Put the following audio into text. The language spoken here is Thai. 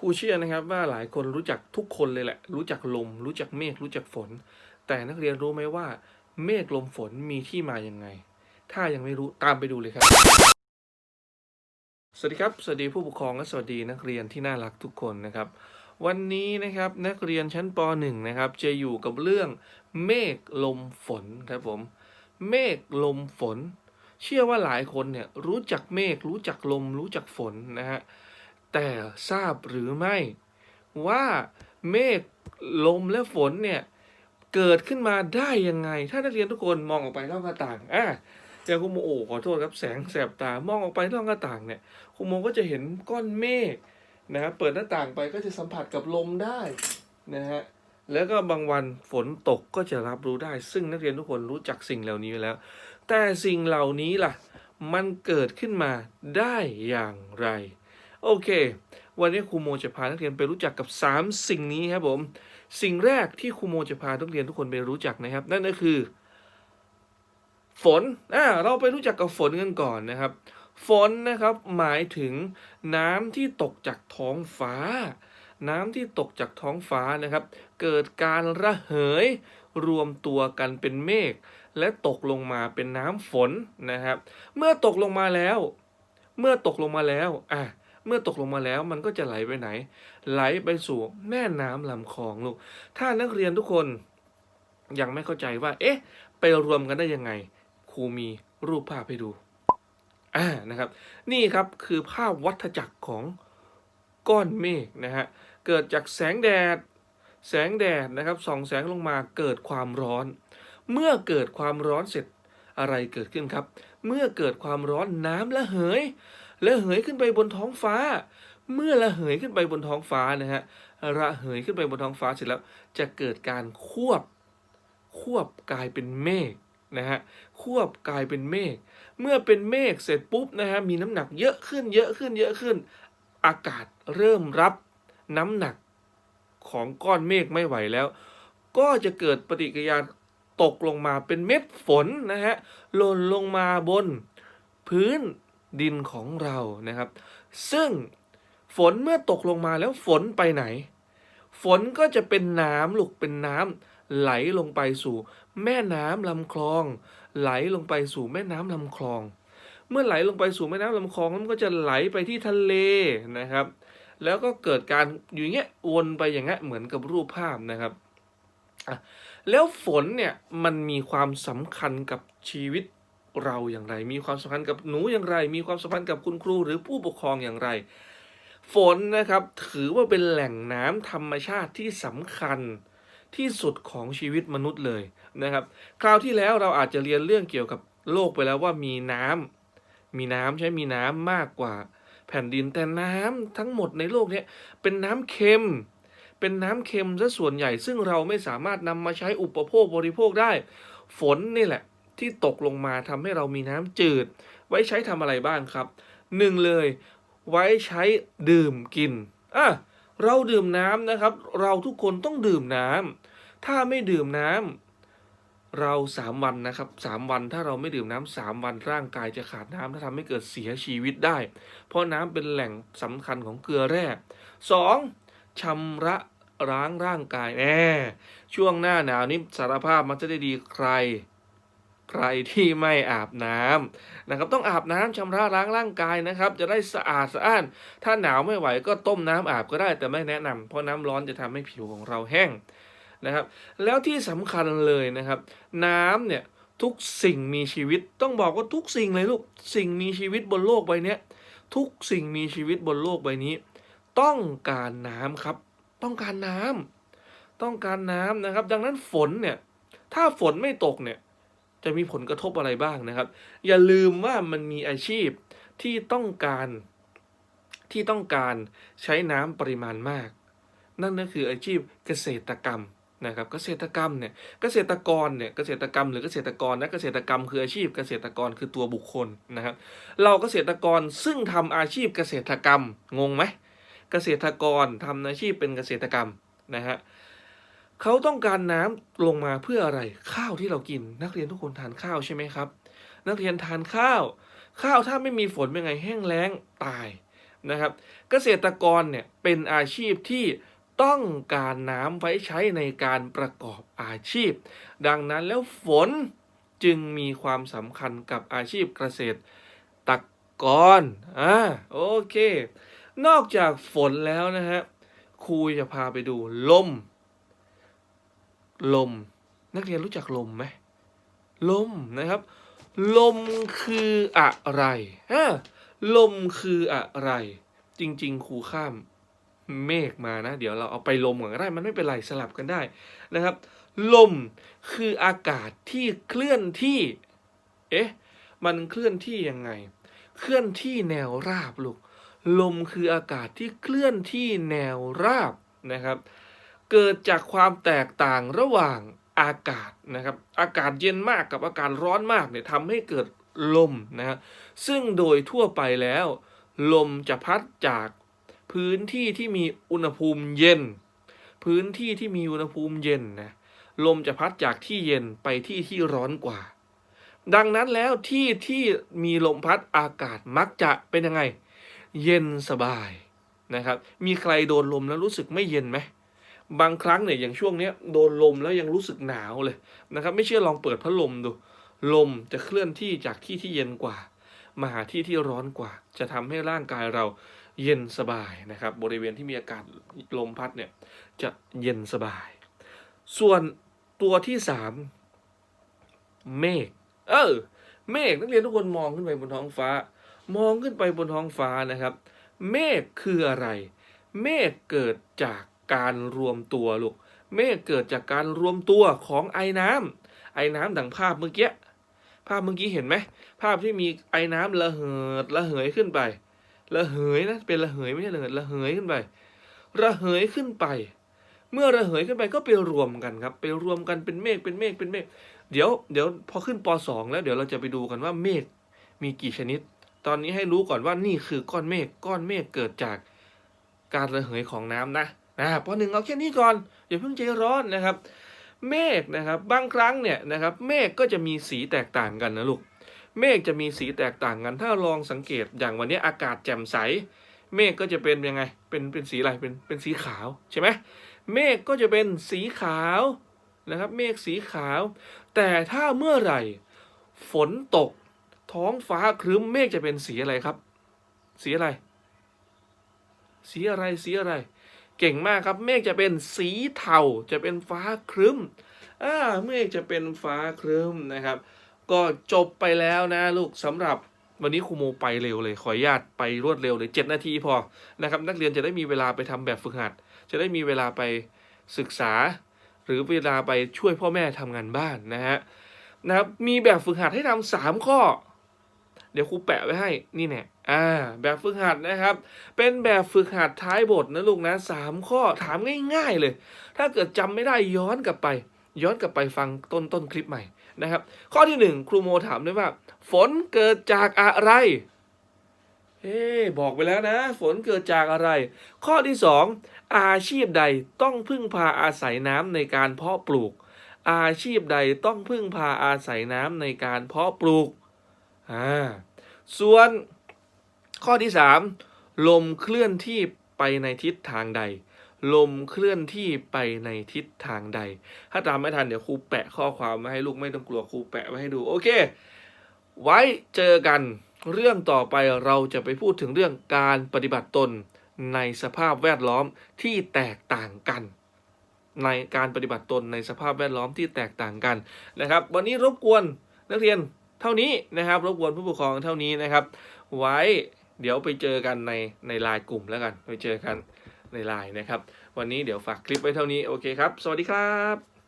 ครูเชื่อนะครับว่าหลายคนรู้จักทุกคนเลยแหละ รู้จักลม รู้จักเมฆรู้จักฝน แต่นักเรียนรู้ไหมว่า เมฆลมฝนมีที่มาอย่างไง ถ้ายังไม่รู้ตามไปดูเลยครับ สวัสดีครับ สวัสดีผู้ปกครองและสวัสดีนักเรียนที่น่ารักทุกคนนะครับ วันนี้นะครับนักเรียนชั้นป .1 นะครับจะอยู่กับเรื่องเมฆลมฝนครับผม เมฆลมฝน เชื่อว่าหลายคนเนี่ยรู้จักเมฆรู้จักลม รู้จักฝนนะฮะ แต่ทราบหรือไม่ ว่าเมฆลมและฝนเนี่ย เกิดขึ้นมาได้ยังไง ถ้านักเรียนทุกคนมองออกไปนอกหน้าต่างอะอย่างคุณโมโอขอโทษครับแสงแสบตามองออกไปนอกหน้าต่างเนี่ยคุณโมก็จะเห็นก้อนเมฆนะครับเปิดหน้าต่างไปก็จะสัมผัสกับลมได้นะฮะแล้วก็บางวันฝนตกก็จะรับรู้ได้ ซึ่งนักเรียนทุกคนรู้จักสิ่งเหล่านี้แล้ว แต่สิ่งเหล่านี้ล่ะ มันเกิดขึ้นมาได้อย่างไร โอเค วันนี้ครูโมจะพานักเรียนไปรู้จักกับ 3 สิ่งนี้ครับผม สิ่งแรกที่ครูโมจะพานักเรียนทุกคนไปรู้จักนะครับ นั่นก็คือ ฝนอ่าเราไปรู้จักกับฝนกันก่อนนะครับ ฝนนะครับหมายถึงน้ำที่ตกจากท้องฟ้า น้ำที่ตกจากท้องฟ้านะครับ เกิดการระเหยรวมตัวกันเป็นเมฆและตกลงมาเป็นน้ำฝนนะครับ เมื่อตกลงมาแล้ว เมื่อตกลงมาแล้วอะ มื่อตกลงมาแล้วมันก็จะไหลไปไหน ไหลไปสู่แม่น้ำลำคลองลูก ถ้านักเรียนทุกคนยังไม่เข้าใจว่า เอ๊ะ ไปรวมกันได้ยังไง ครูมีรูปภาพให้ดู อ่า นะครับ นี่ครับคือภาพวัฏจักรของก้อนเมฆนะฮะ เกิดจากแสงแดด แสงแดดนะครับ ส่องแสงลงมาเกิดความร้อน เมื่อเกิดความร้อนเสร็จอะไรเกิดขึ้นครับ เมื่อเกิดความร้อนน้ำละเหย และเหยขึ้นไปบนท้องฟ้า เมื่อละเหยขึ้นไปบนท้องฟ้านะฮะระเหยขึ้นไปบนท้องฟ้าเสร็จแล้ว จะเกิดการควบ ควบกลายเป็นเมฆนะฮะควบกลายเป็นเมฆเมื่อเป็นเมฆเสร็จปุ๊บนะฮะมีน้ำหนักเยอะขึ้นเยอะขึ้นเยอะขึ้น อากาศเริ่มรับน้ำหนักของก้อนเมฆไม่ไหวแล้ว ก็จะเกิดปฏิกิริยาตกลงมาเป็นเม็ดฝนนะฮะหล่นลงมาบน พื้น ดินของเรานะครับ ซึ่งฝนเมื่อตกลงมาแล้วฝนไปไหน ฝนก็จะเป็นน้ำลูกเป็นน้ำไหลลงไปสู่ แม่น้ำลำคลอง ไหลลงไปสู่แม่น้ำลำคลอง เมื่อไหลลงไปสู่แม่น้ำลำคลองมันก็จะไหลไปที่ทะเลนะครับ แล้วก็เกิดการอยู่เงี้ยวนไปอย่างเงี้ยเหมือนกับรูปภาพนะครับแล้วฝนเนี่ยมันมีความสำคัญกับชีวิต เราอย่างไร มีความสำคัญกับหนูอย่างไร มีความสัมพันธ์กับคุณครูหรือผู้ปกครองอย่างไร ฝนนะครับถือว่าเป็นแหล่งน้ำธรรมชาติที่สำคัญที่สุดของชีวิตมนุษย์เลยนะครับ คราวที่แล้วเราอาจจะเรียนเรื่องเกี่ยวกับโลกไปแล้วว่ามีน้ำมีน้ำใช่มีน้ำมากกว่าแผ่นดินแต่น้ำทั้งหมดในโลกเนี้ยเป็นน้ำเค็ม เป็นน้ำเค็มซะส่วนใหญ่ ซึ่งเราไม่สามารถนำมาใช้อุปโภคบริโภคได้ ฝนนี่แหละ ที่ตกลงมาทำให้เรามีน้ำจืด ไว้ใช้ทำอะไรบ้างครับหนึ่งเลย ไว้ใช้ดื่มกินอะเราดื่มน้ำนะครับ เราทุกคนต้องดื่มน้ำถ้าไม่ดื่มน้ำเราสามวันนะครับสามวันถ้าเราไม่ดื่มน้ำสามวันร่างกายจะขาดน้ำถ้าทำให้เกิดเสียชีวิตได้ เพราะน้ำเป็นแหล่งสำคัญของเกลือแร่สองชำระล้างร่างกายแน่ช่วงหน้าหนาวนี้สารภาพมันจะได้ดีใคร ใครที่ไม่อาบน้ำนะครับต้องอาบน้ำชำระล้างร่างกายนะครับ จะได้สะอาดสะอ้าน ถ้าหนาวไม่ไหวก็ต้มน้ำอาบก็ได้แต่ไม่แนะนำเพราะน้ำร้อนจะทำให้ผิวของเราแห้งนะครับ แล้วที่สำคัญเลยนะครับ น้ำเนี่ยทุกสิ่งมีชีวิตต้องบอกว่าทุกสิ่งเลยลูกสิ่งมีชีวิตบนโลกใบนี้ทุกสิ่งมีชีวิตบนโลกใบนี้ ต้องการน้ำครับ ต้องการน้ำต้องการน้ำนะครับ ดังนั้นฝนเนี่ยถ้าฝนไม่ตกเนี่ย จะมีผลกระทบอะไรบ้างนะครับ อย่าลืมว่ามันมีอาชีพที่ต้องการที่ต้องการใช้น้ำปริมาณมาก นั่นก็คืออาชีพเกษตรกรรมนะครับเกษตรกรรมเนี่ยเกษตรกรเนี่ยเกษตรกรรมหรือเกษตรกรนะเกษตรกรรมคืออาชีพเกษตรกรคือตัวบุคคลนะครับ เราเกษตรกรซึ่งทำอาชีพเกษตรกรรมงงไหมเกษตรกรทำอาชีพเป็นเกษตรกรรมนะฮะ เขาต้องการน้ำลงมาเพื่ออะไร ข้าวที่เรากิน นักเรียนทุกคนทานข้าวใช่ไหมครับ นักเรียนทานข้าว ข้าวถ้าไม่มีฝนเป็นไงแห้งแล้งตายนะครับ เกษตรกรเนี่ยเป็นอาชีพที่ต้องการน้ำไว้ใช้ในการประกอบอาชีพ ดังนั้นแล้วฝนจึงมีความสำคัญกับอาชีพเกษตรกรอ่าโอเค นอกจากฝนแล้วนะฮะครูจะพาไปดูลม ลม นักเรียนรู้จักลมไหมลมนะครับ ลมคืออะไรฮะลมคืออะไร จริง ๆ ครูข้ามเมฆมานะ เดี๋ยวเราเอาไปลมก่อนก็ได้ มันไม่เป็นไรสลับกันได้นะครับ ลมคืออากาศที่เคลื่อนที่ เอ๊ะ มันเคลื่อนที่ยังไง เคลื่อนที่แนวราบลูก ลมคืออากาศที่เคลื่อนที่แนวราบนะครับ เกิดจากความแตกต่างระหว่างอากาศนะครับ อากาศเย็นมากกับอากาศร้อนมากเนี่ยทำให้เกิดลมนะครับซึ่งโดยทั่วไปแล้ว ลมจะพัดจากพื้นที่ที่มีอุณหภูมิเย็น พื้นที่ที่มีอุณหภูมิเย็นนะลมจะพัดจากที่เย็นไปที่ที่ร้อนกว่า ดังนั้นแล้วที่ที่มีลมพัดอากาศมักจะเป็นยังไง เย็นสบายนะครับ มีใครโดนลมแล้วรู้สึกไม่เย็นไหม บางครั้งเนี่ยอย่างช่วงเนี้ยโดนลมแล้วยังรู้สึกหนาวเลยนะครับ ไม่เชื่อลองเปิดพัดลมดู ลมจะเคลื่อนที่จากที่ที่เย็นกว่า มาหาที่ที่ร้อนกว่า จะทำให้ร่างกายเราเย็นสบายนะครับ บริเวณที่มีอากาศลมพัดเนี่ยจะเย็นสบาย ส่วนตัวที่สามเมฆเออเมฆนักเรียนทุกคนมองขึ้นไปบนท้องฟ้า มองขึ้นไปบนท้องฟ้านะครับ เมฆคืออะไร เมฆเกิดจาก การรวมตัวลูกเมฆเกิดจากการรวมตัวของไอ้น้ำไอ้น้ำดังภาพเมื่อกี้ภาพเมื่อกี้เห็นไหมภาพที่มีไอ้น้ำระเหิดระเหยขึ้นไประเหยนะเป็นระเหยไม่ใช่ระเหิดระเหยขึ้นไประเหยขึ้นไป เมื่อระเหยขึ้นไปก็ไปรวมกันครับ ไปรวมกันเป็นเมฆเป็นเมฆเป็นเมฆเดี๋ยวเดี๋ยวพอขึ้นป .2 แล้วเดี๋ยวเราจะไปดูกันว่าเมฆมีกี่ชนิด ตอนนี้ให้รู้ก่อนว่านี่คือก้อนเมฆก้อนเมฆเกิดจากการระเหยของน้ำนะ นะปหนึ่งเอาแค่นี้ก่อนอย่าเพิ่งใจร้อนนะครับ เมฆนะครับบางครั้งเนี่ยนะครับเมฆก็จะมีสีแตกต่างกันนะลูกเมฆจะมีสีแตกต่างกันถ้าลองสังเกตอย่างวันนี้อากาศแจ่มใส เมฆก็จะเป็นยังไง เป็นเป็นสีอะไรเป็นเป็นสีขาวใช่ไหมเมฆก็จะเป็นสีขาวนะครับเมฆสีขาว แต่ถ้าเมื่อไหร่ ฝนตก ท้องฟ้าครึ้มเมฆจะเป็นสีอะไรครับ สีอะไร สีอะไรสีอะไร เก่งมากครับ เมฆจะเป็นสีเทาจะเป็นฟ้าครึ้มอ่าเมฆจะเป็นฟ้าครึ้มนะครับ ก็จบไปแล้วนะลูกสำหรับวันนี้ครูโมไปเร็วเลย ขออนุญาตไปรวดเร็วเลย 7 นาทีพอนะครับนักเรียนจะได้มีเวลาไปทำแบบฝึกหัด จะได้มีเวลาไปศึกษา หรือเวลาไปช่วยพ่อแม่ทำงานบ้านนะฮะนะครับมีแบบฝึกหัดให้ทำสามข้อ เดี๋ยวครูแปะไว้ให้นี่แน่อ่าแบบฝึกหัดนะครับ เป็นแบบฝึกหัดท้ายบทนะลูกนะสามข้อถามง่ายๆเลย ถ้าเกิดจำไม่ได้ย้อนกลับไป ย้อนกลับไปฟังต้นต้นคลิปใหม่นะครับ ข้อที่หนึ่งครูโมถามด้วยว่า ฝนเกิดจากอะไรเฮ้บอกไปแล้วนะ ฝนเกิดจากอะไร ข้อที่สองอาชีพใดต้องพึ่งพาอาศัยน้ำในการเพาะปลูก อาชีพใดต้องพึ่งพาอาศัยน้ำในการเพาะปลูก อ่าส่วนข้อที่สามลมเคลื่อนที่ไปในทิศทางใด ลมเคลื่อนที่ไปในทิศทางใด ถ้าตามไม่ทันเดี๋ยวครูแปะข้อความมาให้ลูกไม่ต้องกลัวครูแปะไว้ให้ดูโอเค ไว้เจอกันเรื่องต่อไปเราจะไปพูดถึงเรื่องการปฏิบัติตนในสภาพแวดล้อมที่แตกต่างกัน ในการปฏิบัติตนในสภาพแวดล้อมที่แตกต่างกันนะครับ วันนี้รบกวนนักเรียน เท่านี้นะครับ รบกวนผู้ปกครองเท่านี้นะครับ ไว้เดี๋ยวไปเจอกันในในไลน์กลุ่มแล้วกัน ไปเจอกันในไลน์นะครับ วันนี้เดี๋ยวฝากคลิปไว้เท่านี้ โอเคครับ สวัสดีครับ